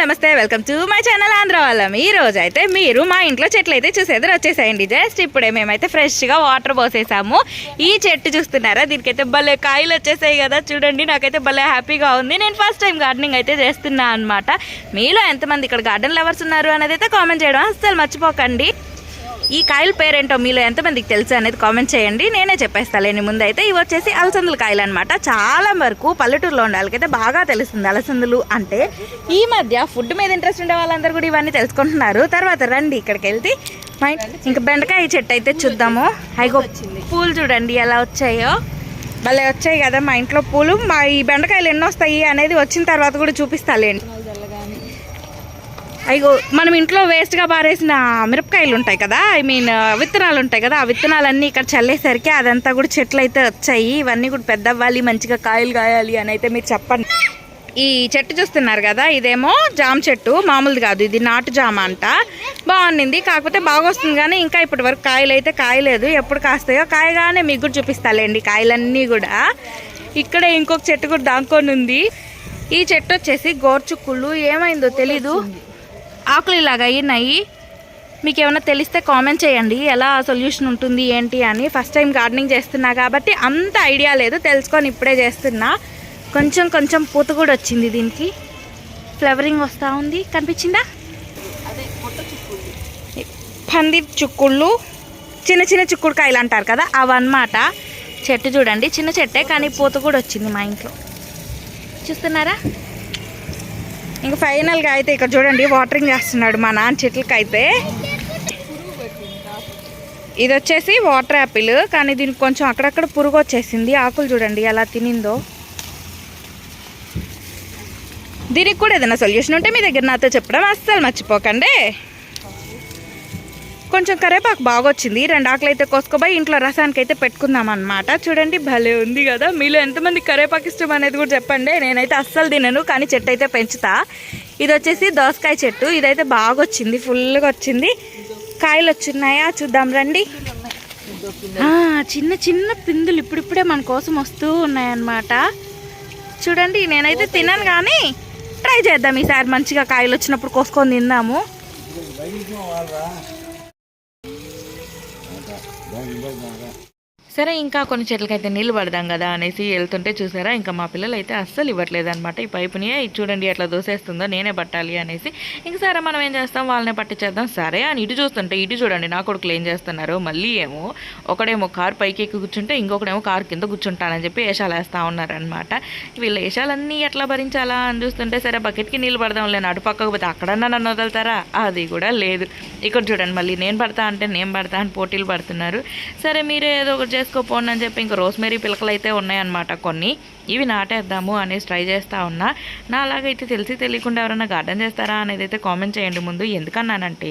నమస్తే welcome to my channel Andhra వాళ్ళం. ఈ రోజు అయితే మీరు మా ఇంట్లో చెట్లు అయితే చూసేది వచ్చేసాయండి. జస్ట్ ఇప్పుడే మేమైతే ఫ్రెష్గా వాటర్ పోసేసాము. ఈ చెట్టు చూస్తున్నారా? దీనికైతే భలే కాయలు వచ్చేసాయి కదా. చూడండి నాకైతే భలే హ్యాపీగా ఉంది. నేను ఫస్ట్ టైం గార్డెనింగ్ అయితే చేస్తున్నా అనమాట మీలో ఎంతమంది ఇక్కడ గార్డెన్ లవర్స్ ఉన్నారు అనేది అయితే కామెంట్ చేయడం అస్సలు మర్చిపోకండి. ఈ కాయల పేరేంటో మీలో ఎంతమందికి తెలుసు అనేది కామెంట్ చేయండి. నేనే చెప్పేస్తాలేని ముందు అయితే ఇవి వచ్చేసి అలసందుల కాయలు అనమాట చాలా వరకు పల్లెటూరులో ఉండే వాళ్ళకైతే బాగా తెలుస్తుంది అలసందులు అంటే ఈ మధ్య ఫుడ్ మీద ఇంట్రెస్ట్ ఉండే వాళ్ళందరూ కూడా ఇవన్నీ తెలుసుకుంటున్నారు. తర్వాత రండి ఇక్కడికి వెళ్తే మా ఇంకా బెండకాయ చెట్టు అయితే చూద్దాము. అయిగో పూలు చూడండి ఎలా వచ్చాయో. భలే వచ్చాయి కదా మా ఇంట్లో పూలు. మా ఈ బెండకాయలు ఎన్ని వస్తాయి అనేది వచ్చిన తర్వాత కూడా చూపిస్తాలేండి. అయ్యో మనం ఇంట్లో వేస్ట్గా పారేసిన మిరపకాయలు ఉంటాయి కదా? ఐ మీన్ విత్తనాలు ఉంటాయి కదా? ఆ విత్తనాలన్నీ ఇక్కడ చల్లేసరికి అదంతా కూడా చెట్లు అయితే వచ్చాయి. ఇవన్నీ కూడా పెద్ద అవ్వాలి మంచిగా కాయలు కాయాలి అని అయితే మీరు చెప్పండి. ఈ చెట్టు చూస్తున్నారు కదా? ఇదేమో జామ చెట్టు. మామూలుది కాదు. ఇది నాటు జామ అంట. బాగుండింది. కాకపోతే బాగా వస్తుంది కానీ ఇంకా ఇప్పటి వరకు కాయలు అయితే కాయలేదు. ఎప్పుడు కాస్తాయో కాయగానే మీకు కూడా చూపిస్తాలేండి కాయలన్నీ కూడా. ఇక్కడ ఇంకొక చెట్టు కూడా దాక్కొని ఉంది. ఈ చెట్టు వచ్చేసి గోర్చుకుళ్ళు. ఏమైందో తెలీదు. ఆకులు ఇలాగ అయినాయి మీకు ఏమైనా తెలిస్తే కామెంట్ చేయండి. ఎలా సొల్యూషన్ ఉంటుంది ఏంటి అని. ఫస్ట్ టైం గార్డెనింగ్ చేస్తున్నా కాబట్టి అంత ఐడియా లేదు. తెలుసుకొని ఇప్పుడే చేస్తున్నా. కొంచెం కొంచెం పూత కూడా వచ్చింది దీనికి. ఫ్లవరింగ్ వస్తూ ఉంది. కనిపించిందా? పంది చుక్కుళ్ళు చిన్న చిన్న చిక్కుడుకాయలు అంటారు కదా అవన్నమాట. చెట్టు చూడండి చిన్న చెట్టే కానీ పూత కూడా వచ్చింది మా ఇంట్లో. చూస్తున్నారా? ఇంకా ఫైనల్గా అయితే ఇక్కడ చూడండి వాటరింగ్ చేస్తున్నాడు మా నాన్న చెట్లకి అయితే ఇది వచ్చేసి వాటర్ యాపిల్ కానీ దీనికి కొంచెం అక్కడక్కడ పురుగు వచ్చేసింది. ఆకులు చూడండి ఎలా తినిందో. దీనికి కూడా ఏదైనా సొల్యూషన్ ఉంటే మీ దగ్గర నాతో చెప్పడం అస్సలు మర్చిపోకండి. కొంచెం కరేపాకు బాగా వచ్చింది రెండు ఆకులు అయితే కోసుకోబోయి ఇంట్లో రసానికి అయితే పెట్టుకుందాం అనమాట చూడండి భలే ఉంది కదా. మీలో ఎంతమంది కరేపాకు ఇష్టం అనేది కూడా చెప్పండి. నేనైతే అస్సలు తినను కానీ చెట్టు అయితే పెంచుతా. ఇది వచ్చేసి దోసకాయ చెట్టు. ఇదైతే బాగా వచ్చింది ఫుల్గా వచ్చింది కాయలు వచ్చున్నాయా చూద్దాం రండి. చిన్న చిన్న పిందులు ఇప్పుడిప్పుడే మన కోసం వస్తూ ఉన్నాయన్నమాట. చూడండి నేనైతే తినను కానీ ట్రై చేద్దాం ఈసారి మంచిగా కాయలు వచ్చినప్పుడు కోసుకొని తిందాము. 来，你再拿个？సరే ఇంకా కొన్ని చెట్లకైతే నీళ్ళు పడదాం కదా అనేసి వెళ్తుంటే చూసారా ఇంకా మా పిల్లలు అయితే అస్సలు ఇవ్వట్లేదు అనమాట ఈ పైపుని ఇది చూడండి ఎట్లా దోసేస్తుందో నేనే పట్టాలి అనేసి. ఇంక సరే మనం ఏం చేస్తాం? వాళ్ళనే పట్టించేద్దాం. సరే అని ఇటు చూస్తుంటే ఇటు చూడండి నా కొడుకులు ఏం చేస్తున్నారు? మళ్ళీ ఏమో ఒకడేమో కారు పైకి ఎక్కి కూర్చుంటే ఇంకొకడేమో కారు కింద కూర్చుంటానని చెప్పి వేషాలు వేస్తూ ఉన్నారనమాట వీళ్ళ వేషాలన్నీ ఎట్లా భరించాలా అని చూస్తుంటే సరే బకెట్కి నీళ్ళు పడదాం లేని అటు పక్కకు పోతే అక్కడన్నా నన్ను వదులుతారా? అది కూడా లేదు. ఇక్కడ చూడండి మళ్ళీ నేను పడతా అంటే నేను పడతా అని పోటీలు పడుతున్నారు. సరే మీరే ఏదో ఒకటి చేసుకోపోండి అని చెప్పి ఇంక రోస్మెరీ పిలకలు అయితే ఉన్నాయన్నమాట కొన్ని. ఇవి నాటేద్దాము అనేసి ట్రై చేస్తూ ఉన్నా. నా అలాగైతే తెలిసి తెలియకుండా ఎవరైనా గార్డెన్ చేస్తారా అనేది అయితే కామెంట్ చేయండి ముందు. ఎందుకన్నానంటే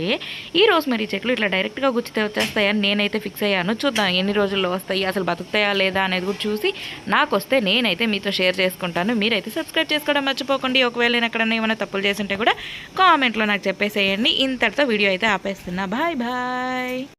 ఈ రోస్మెరీ చెట్లు ఇట్లా డైరెక్ట్గా గుచ్చితే వచ్చేస్తాయని నేనైతే ఫిక్స్ అయ్యాను. చూద్దాం ఎన్ని రోజుల్లో వస్తాయి అసలు బతుకుతాయా లేదా అనేది కూడా చూసి నాకు వస్తే నేనైతే మీతో షేర్ చేసుకుంటాను. మీరైతే సబ్స్క్రైబ్ చేసుకోవడం మర్చిపోకండి. ఒకవేళ నేను ఎక్కడైనా ఏమైనా తప్పులు చేసింటే కూడా కామెంట్లో నాకు చెప్పేసేయండి. ఇంతటితో వీడియో అయితే ఆపేస్తున్నా. Bye bye.